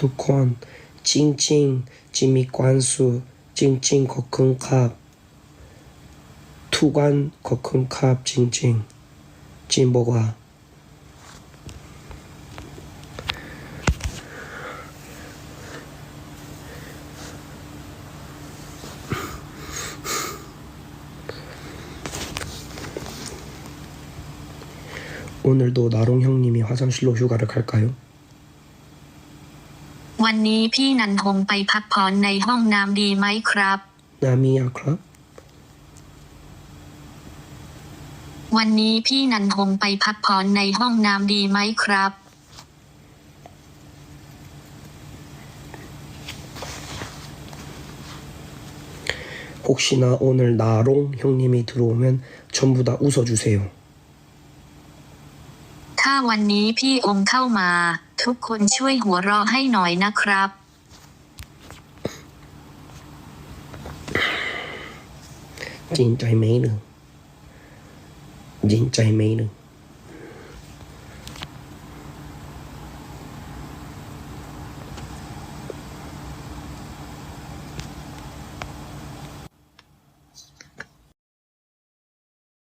투콘, 칭칭, 지미관수, 칭칭 거큰캅, 투관 거큰캅, 칭칭, 진보가. 오늘도 나롱 형님이 화장실로 휴가를 갈까요? วันนี้พี่นันทงไปพักผ่อนในห้องน้ำดีไหมครับ 나미야 클럽? วันนี้พี่นันทงไปพักผ่อนในห้องน้ำดีไหมครับ 혹시나 오늘 나롱 형님이 들어오면 전부 다 웃어주세요. ถ้าวันนี้พี่องค์เข้ามา ทุกคนช่วยหัวเราะให้หน่อยนะครับ จริงใจไหมหนึ่งจริงใจไหมหนึ่ง